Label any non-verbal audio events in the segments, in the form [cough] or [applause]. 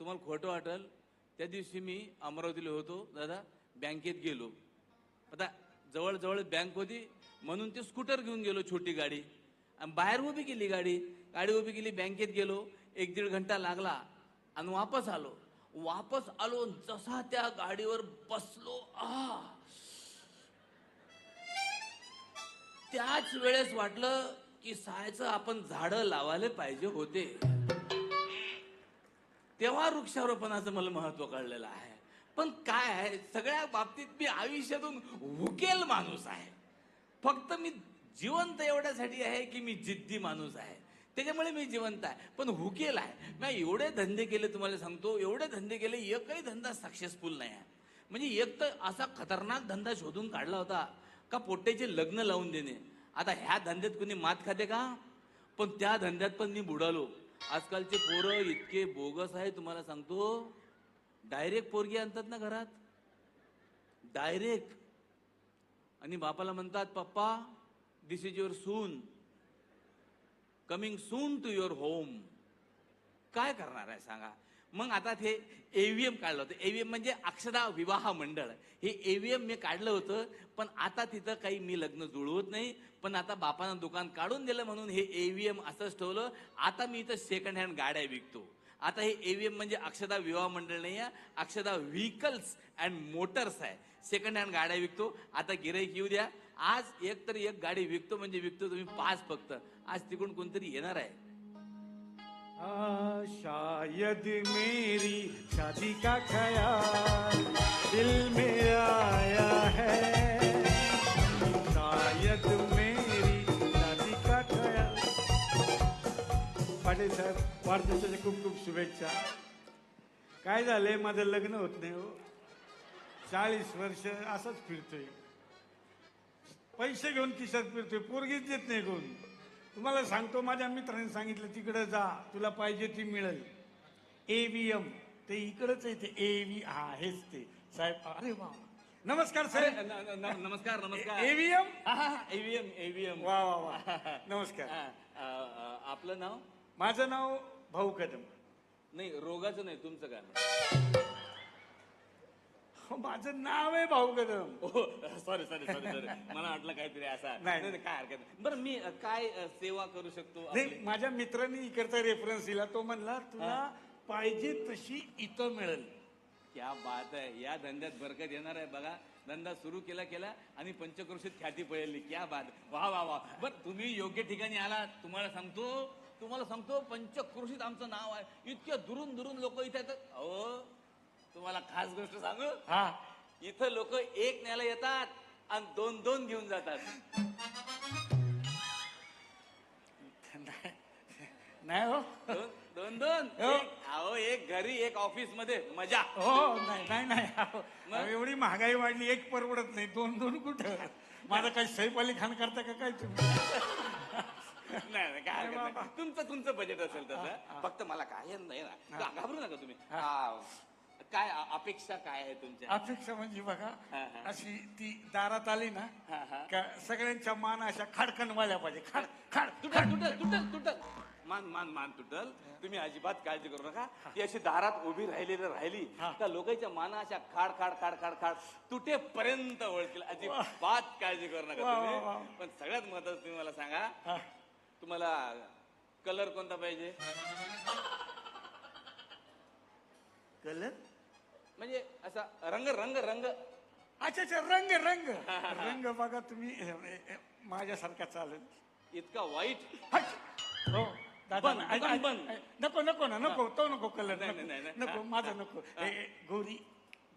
तुम्हाला खोटं वाटेल. त्या दिवशी मी अमरावतीला होतो. दादा बँकेत गेलो. आता जवळजवळ बँक होती. म्हणून ते स्कूटर घेऊन गेलो छोटी गाडी. आणि बाहेर उभी केली गाडी. गाडी उभी केली बँकेत गेलो. एक दीड घंटा लागला आणि वापस आलो. वापस आलो जसा त्या गाडीवर बसलो. आ! त्याच वेळेस वाटलं की सायचं आपण झाडं लावायला पाहिजे होते. तेव्हा वृक्षारोपणाचं मला महत्त्व कळलेलं आहे. पण काय आहे? सगळ्या बाबतीत मी आयुष्यातून हुकेल माणूस आहे. फक्त मी जिवंत एवढ्यासाठी आहे की मी जिद्दी माणूस आहे. त्याच्यामुळे मी जिवंत आहे. पण हुकेल आहे. मी एवढे धंदे केले तुम्हाला सांगतो एवढे धंदे केले एकही धंदा सक्सेसफुल नाही आहे. म्हणजे एक तर असा खतरनाक धंदा शोधून काढला होता का पोट्याचे लग्न लावून देणे. आता ह्या धंद्यात कोणी मात खाते का? पण त्या धंद्यात पण मी बुडालो. आजकालचे पोरं इतके बोगस आहे तुम्हाला सांगतो. डायरेक्ट पोरगी आणतात ना घरात. डायरेक्ट आणि बापाला म्हणतात पप्पा this is your soon coming soon to your home काय करणार आहे सांगा. मग आता ते एव्हीएम काढलं होतं. एव्हीएम म्हणजे अक्षदा विवाह मंडळ. हे एव्हीएम मी काढलं होतं पण आता तिथं काही मी लग्न जुळवत नाही. पण आता बापानं दुकान काढून दिलं म्हणून हे एव्हीएम असंच ठेवलं. आता मी इथं सेकंड हँड गाड्या विकतो. आता हे एव्हीएम म्हणजे अक्षदा विवाह मंडळ नाही आहे. अक्षदा व्हीकल्स अँड मोटर्स आहे. सेकंड हँड गाड्या विकतो. आता गिराईक येऊ द्या. आज एक तर एक गाडी विकतो म्हणजे विकतो तुम्ही पाच फक्त. आज तिकडून कोणतरी येणार आहे. आ, शायद मेरी शादी का ख्याल दिल में आया है। शायद मेरी शादी का ख्याल। पाटील साहेब वाढदिवसाच्या खूप खूप शुभेच्छा. काय झालंय? माझं लग्न होत नाही हो. चाळीस वर्ष असंच फिरतोय. पैसे घेऊन खिशात फिरतोय. पोरगीच देत नाही कोण. तुम्हाला सांगतो माझ्या मित्राने सांगितलं तिकडं जा तुला पाहिजे ती मिळेल. एव्हीएम ते इकडंच आहे ते एव्ही हा हेच ते. साहेब अरे वा. नमस्कार साहेब. न- न- न- नमस्कार नमस्कार. एव्हीएम एव्हीएम एव्हीएम वा वा वा. नमस्कार. आपलं नाव? माझं नाव भाऊ कदम. नाही रोगाचं नाही तुमचं काय माझं नाव आहे Bhau Kadam. Sorry sorry sorry sorry मला वाटलं काहीतरी असा. नाही. नाही काय हरकत नाही. बरं मी अ, काय अ, सेवा करू शकतो नाही आपली? माझ्या मित्रांनी इकडचा रेफरन्स दिला. तो म्हणला तुला पाहिजे तशी इथं मिळेल. क्या बात आहे. या धंद्यात बरकत येणार आहे बघा. धंदा सुरू केला केला आणि पंचक्रोशीत ख्याती पळली. क्या बात. वा वा वा. बर तुम्ही योग्य ठिकाणी आलात तुम्हाला सांगतो तुम्हाला सांगतो पंचक्रोशीत आमचं नाव आहे. इतक्या दुरून दुरून लोक इथे येतात. अहो तुम्हाला खास गोष्ट सांगू? हा. इथं लोक एक न्यायला येतात आणि दोन दोन घेऊन जातात. नाही- हो. दोन दोन दोन. हो. एक- अहो एक घरी एक ऑफिसमध्ये मजा. हो नाही नाही नाही अहो, मग? अहो, एवढी महागाई वाढली एक परवडत नाही. दोन दोन कुठं? माझं काही सैफ अली खान करता का काय तुम्ही? नाही नाही, काय हरकत नाही. तुमचं तुमचं बजेट असेल तसं. फक्त मला काय नाही ना. घाबरू नका तुम्ही. काय अ- अपेक्षा काय आहे तुमच्या? अपेक्षा म्हणजे बघा हा, हा. अशी ती दारात आली ना हा, हा. का सगळ्यांच्या मान अशा खाडकन वाल्या पाहिजे. खाड खाड. तुटल तुटल तुटल तुटल. मान मान मान तुटल. तुम्ही अजिबात काळजी करू नका. ती अशी दारात उभी राहिलेली राहिली. हा. त्या लोकांच्या माना अशा खाड खाड खाड खाड खाड तुटेपर्यंत ओळखील. अजिबात काळजी करू नका वा, वा, वा. तुम्ही पण सगळ्यात महत्वाचं तुम्ही मला सांगा. हा. तुम्हाला कलर कोणता पाहिजे? कलर? म्हणजे असा रंग रंग रंग. अच्छा अच्छा रंग रंग. [laughs] रंग बघा तुम्ही. माझ्यासारखा चालेल. इतका वाईट. हट. हो दादा बंद, बंद. नको नको ना नको तो नको कलर नाही, नाही, नाही, नको नाही. नको माझा नको. गोरी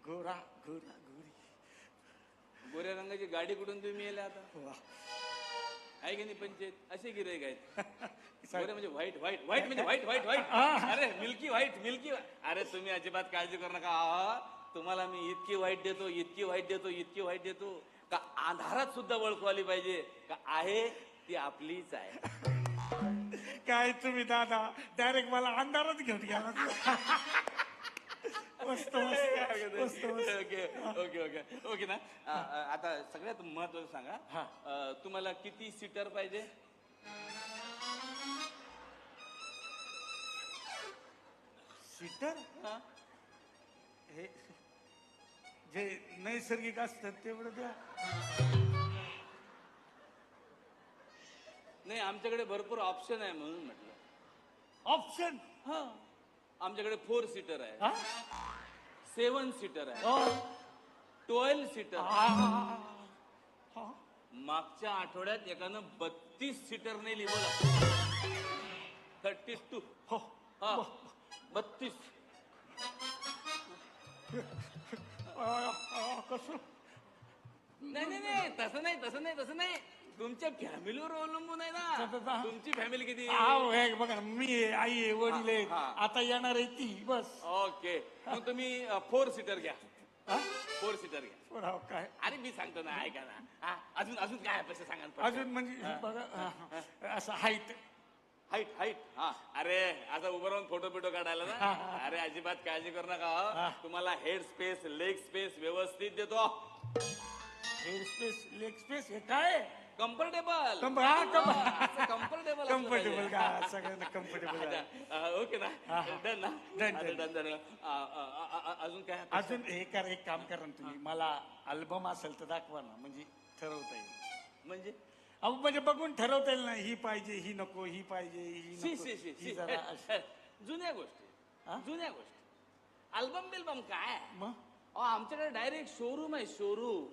गोरा गोरा गोरी. गोऱ्या रंगाची गाडी कुठून तुम्ही आता? वा. आहे की नाही पंचायत? असे गिराईक आहेत. [laughs] गोरे म्हणजे व्हाईट व्हाईट व्हाईट म्हणजे व्हाईट व्हाईट व्हाईट. अरे मिल्की व्हाईट मिल्की अरे तुम्ही अजिबात काळजी करू नका. आ, तुम्हाला मी इतकी वाईट देतो इतकी वाईट देतो इतकी वाईट देतो. का अंधारात सुद्धा ओळखू आली पाहिजे? का आहे ती आपलीच आहे. [laughs] काय तुम्ही दादा? डायरेक्ट मला अंधारात घेऊन गेला. [laughs] मस्त मस्त मस्त मस्त. ओके ओके ओके ओके ना. आ, आ, आता सगळ्यात महत्वाचं सांगा. हा. अ, तुम्हाला किती सीटर पाहिजे? सीटर? हा? हे जे नैसर्गिक असतात तेवढं द्या. नाही आमच्याकडे भरपूर ऑप्शन आहे म्हणून म्हटलं. ऑप्शन हा. आमच्याकडे फोर सीटर आहे. हा? सेवन सीटर आहे. हो. Twelve seater. मागच्या आठवड्यात एकानं बत्तीस सीटर नेली बोला थर्टी टू. हो. बत्तीस. कसं? नाही नाही नाही. तसं नाही तसं नाही तसं नाही. तुमच्या फॅमिलीवर अवलंबून आहे ना. तुमची फॅमिली किती? हे बघा ना, मी आहे, आई आहे वडील आहेत. हा, हा. आता येणार आहे ती बस. ओके. मग तुम्ही फोर सीटर घ्या. हा? फोर सीटर घ्या. काय? अरे मी सांगतो ना ऐका ना. हा, अजून अजून काय पैसे सांगा ना अजून म्हणजे बघा हा. असं हाईट हाईट हाईट हा. अरे आता उभं राहून फोटो बिटो काढायला ना. अरे अजिबात काळजी करू नका हा. हो. तुम्हाला हेड स्पेस लेग स्पेस व्यवस्थित देतो. हेड स्पेस लेग स्पेस हे काय? Comfortable com- com- comfortable comfortable का सगळ्यांना कम्फर्टेबल ओके ना. डन ना? आ, आ, आ, अजून काय अजून हे कर एक काम करा ना तुम्ही. मला अल्बम असेल तर दाखवा ना म्हणजे ठरवता येईल. म्हणजे? अहो म्हणजे बघून ठरवता येईल ना ही पाहिजे ही नको ही पाहिजे ही जरा [laughs] अशी. जुन्या गोष्टी? जुन्या गोष्टी. अल्बम बिल्बम काय? मग? अहो, आमच्याकडे डायरेक्ट शोरूम आहे शोरूम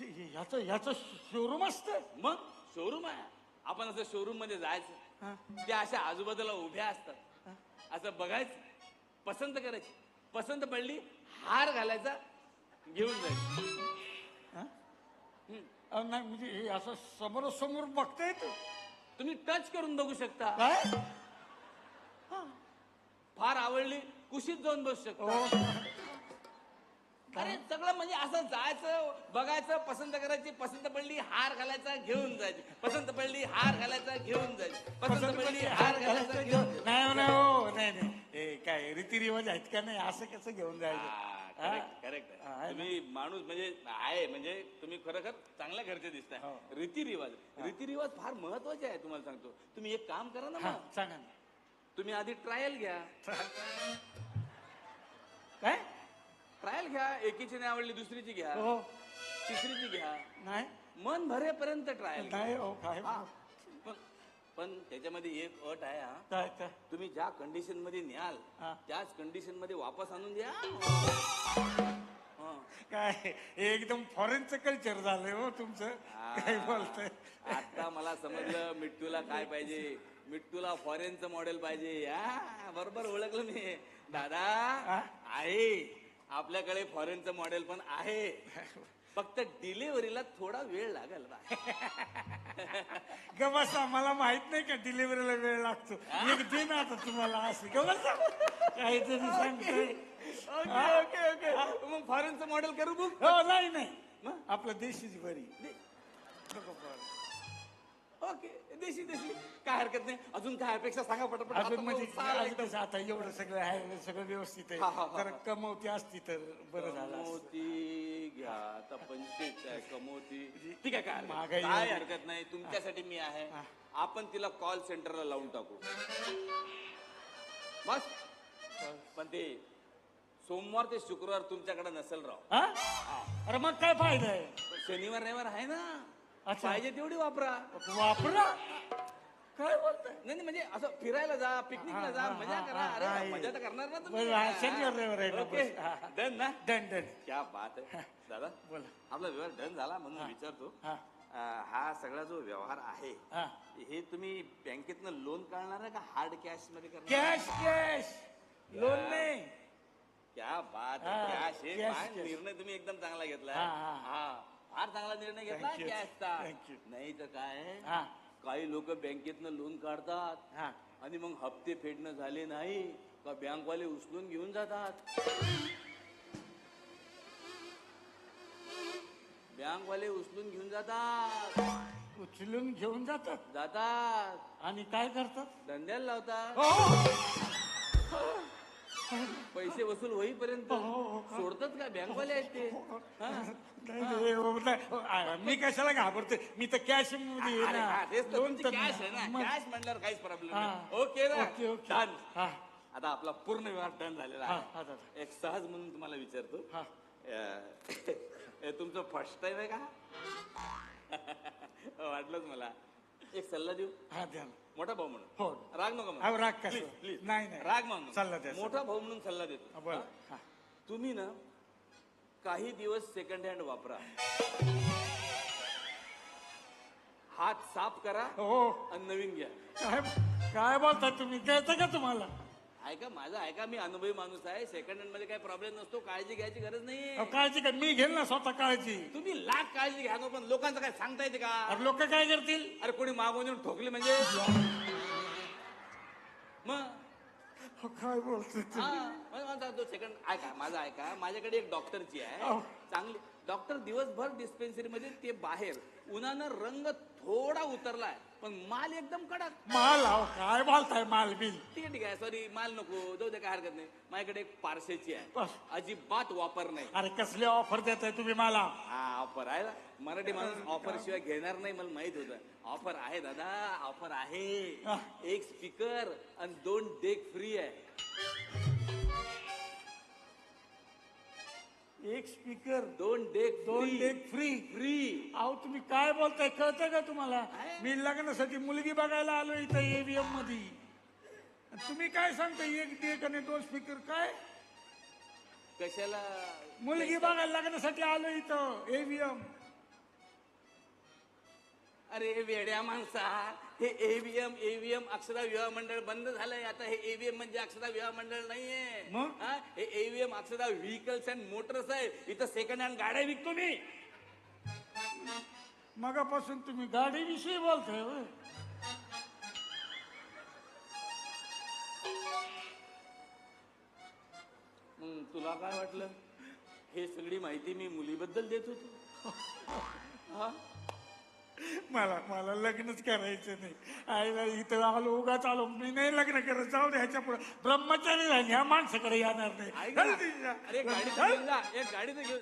ह्याचं ह्याचं शोरूम असतं. मग? शोरूम आहे. आपण असं शोरूममध्ये जायचं. त्या अशा आजूबाजूला उभ्या असतात. असं बघायचं. पसंत करायची. पसंत पडली हार घालायचा घेऊन जायचं. नाही म्हणजे हे असं समोरासमोर बघता येतं तुम्ही टच करून बघू शकता. काय? फार आवडली कुशीत जाऊन बसू शकता. हो. अरे सगळं म्हणजे असं जायचं बघायचं पसंत करायची पसंत पडली हार घालायचा घेऊन जायची. पसंत पडली हार घालायचा घेऊन जायची. पसंत पडली हार घालायचा घेऊन नाही नाही हो नाही नाही. हे काय रीतिरिवाज आहेत का नाही? असं कसं घेऊन जायचं? करेक्ट करेक्ट हा, आहे ना? तुम्ही माणूस म्हणजे आहे म्हणजे तुम्ही खरोखर चांगल्या घरचे दिसताय. हो. रीतिरिवाज. रीतिरिवाज फार महत्त्वाचे आहे तुम्हाला सांगतो. तुम्ही एक काम करा ना हा मग. सांगा ना. तुम्ही आधी ट्रायल घ्या. काय? ट्रायल घ्या एकीची नाही आवडली दुसरीची घ्या. हो. तिसरीची घ्या. नाही. मन भरेपर्यंत ट्रायल घ्या. नाही हो काय हा. पण पण त्याच्यामध्ये एक अट आहे हा. काय काय? तुम्ही ज्या कंडिशनमध्ये न्याल हा. त्याच कंडिशनमध्ये वापस आणून द्या. हा. काय एकदम फॉरेनचं कल्चर झालंय हो तुमचं. काय बोलतंय? आता मला समजलं मिट्टूला काय पाहिजे. मिट्टूला फॉरेनचं मॉडेल पाहिजे. हा बरोबर ओळखलं मी. दादा? आहे आपल्याकडे फॉरेनचं मॉडेल पण आहे. [laughs] फक्त डिलिव्हरीला थोडा वेळ लागेल बा. [laughs] मला माहीत नाही का डिलिव्हरीला वेळ लागतो. एक दिन आता तुम्हाला असं. ग बसा. काहीतरी [laughs] सांगतोय. Okay okay okay. मग फॉरेनचं मॉडेल करू बुक हो नाही नाही? आपलं देशीच बरी. नको बरं. ओके देशी देशी. काय हरकत नाही. अजून काय अपेक्षा सांगा पटापट. अजून आता म्हणजे तो एकदम- कसं आता एवढं सगळं आहे सगळं व्यवस्थित हा, हा, आहे जर हा. कमवती असती तर बरं झालं असतं. कमोती घ्या. आता पंचवीस आहे कमोती ठीक आहे काय हरकत नाही. महागाई काय. हरकत नाही. तुमच्यासाठी मी आहे. हा. आपण तिला कॉल सेंटरला लावून टाकू. बस पण ते सोमवार ते शुक्रवार तुमच्याकडे नसेल राव. हा. अरे मग काय फायदा आहे? पण शनिवार रविवार आहे ना. अच्छा. पाहिजे तेवढी वापरा. वापरा? काय बोलताय? नाही नाही, म्हणजे असं फिरायला जा पिकनिकला जा हा, मजा हा, करा. हा, अरे हा, मजा तर करणार ना बरं, हा, शनिवार रविवार आहे ना, ओके. बस. हा, हा. डन ना? डन डन क्या बात आहे दादा बोला. आपला व्यवहार डन झाला म्हणून विचारतो. हा. अं, हा सगळा जो व्यवहार आहे हा. हे तुम्ही बँकेतनं लोन काढणार आहे का हार्ड कॅशमध्ये करणार कॅश कॅश लोन नाही. क्या बात हा, कॅश हे काय cash. निर्णय तुम्ही एकदम चांगला घेतला हा, हा. हा. फार चांगला निर्णय घेतला Thank you. कॅशचा Thank you. नाही तर काय हा. काही लोक बँकेतनं लोन काढतात हा. आणि मग हप्ते फेडणं झाले नाही का बँकवाले उचलून घेऊन जातात? बँकवाले उचलून घेऊन जातात. उचलून घेऊन जातात. जातात. आणि काय करतात? धंद्याला लावतात. हो. पैसे वसूल होईपर्यंत हो, हो, हो. सोडतात का बँकवाले आहेत ते? नाही, नाही, हो, नाही. आ, मी कशाला घाबरतोय मी तर कॅशमध्ये आहे अरे ना. हा, तेच तर लोन तुमची तर कॅश आहे ना मग- कॅश म्हणल्यावर काहीच प्रॉब्लेम हा. नाही ओके ना ओके ओके Done. हा आता आपला पूर्ण व्यवहार डन झालेला हा, आहे दादा. एक सहज म्हणून तुम्हाला विचारतो हा. अं, हे तुमचं फर्स्ट टाइम आहे का [laughs] वाटलंच मला एक सल्ला देऊ? हा द्या ना. मोठा भाऊ म्हणून? हो. राग नको म्हणू. अहो, राग कसा? Please, please. नाही, नाही. राग म्हणून सल्ला द्या, मोठा भाऊ म्हणून सल्ला देतो. हा, हा. तुम्ही ना काही दिवस सेकंड हँड वापरा. हात साफ करा हो. आणि नवीन घ्या. काय काय बोलता तुम्ही? कळतं का तुम्हाला? ऐका माझा ऐका मी अनुभवी माणूस आहे. सेकंड हँडमध्ये काही प्रॉब्लेम नसतो. काळजी घ्यायची गरज अहो, नाहीये काळजी काय मी घेईल ना स्वतः काळजी. तुम्ही लाख काळजी घ्या पण लोकांचं काय सांगता येते का? अरे लोक काय करतील? अरे कोणी मागून येऊन ठोकली म्हणजे? मग? अहो, काय बोलतोय तो सेकंड ऐका माझा ऐका. माझ्याकडे एक डॉक्टरची आहे. अहो. चांगली डॉक्टर दिवसभर डिस्पेन्सरी मध्ये ते बाहेर उन्हानं रंग थोडा उतरलाय. पण माल एकदम कडक. माल अहो काय बोलताय माल बिल? ठीक आहे ठीक आहे. सॉरी माल नको. जाऊ दे काय हरकत नाही. माझ्याकडे एक पारशेची आहे. बस. अजिबात वापर नाही. अरे कसले ऑफर देताय तुम्ही मला? हा ऑफर आहे ना. मराठी माणूस ऑफर शिवाय घेणार नाही मला माहीत होतं. ऑफर आहे दादा. ऑफर आहे. हा. एक स्पीकर आणि दोन डेक फ्री आहे. एक स्पीकर दोन डेक दोन डेक फ्री फ्री अहो तुम्ही काय बोलताय कळतं का तुम्हाला? मी लग्नासाठी मुलगी बघायला आलो इथं एव्हीएममध्ये आणि तुम्ही काय सांगता एक डेक आणि दोन स्पीकर काय? कशाला? मुलगी बघायला लग्नासाठी आलो इथं एव्हीएम अरे वेड्या माणसा हे एव्हीएम एव्हीएम अक्षरा विवाह मंडळ बंद झालंय आता हे एव्हीएम म्हणजे अक्षरा विवाह मंडळ नाहीये मग? हा? हे EVM Akshara vehicles and motors आहे इथं सेकंड हँड गाड्या विकतो मी मगापासून तुम्ही गाडीविषयी बोलताय होय? मग तुला काय वाटलं हे सगळी माहिती मी मुलीबद्दल देत होतो [laughs] हा? मला मला लग्नच करायचं नाही. आईला इथं आलो उगाच आलो. मी नाही लग्न करत. जाऊ दे ह्याच्या पुढे ब्रह्मचारी राहील ह्या माणसाकडे येणार नाही. ऐक ना. चल तिच्या. अरे गाडी तर घेऊन जा. एक गाडी तर घेऊन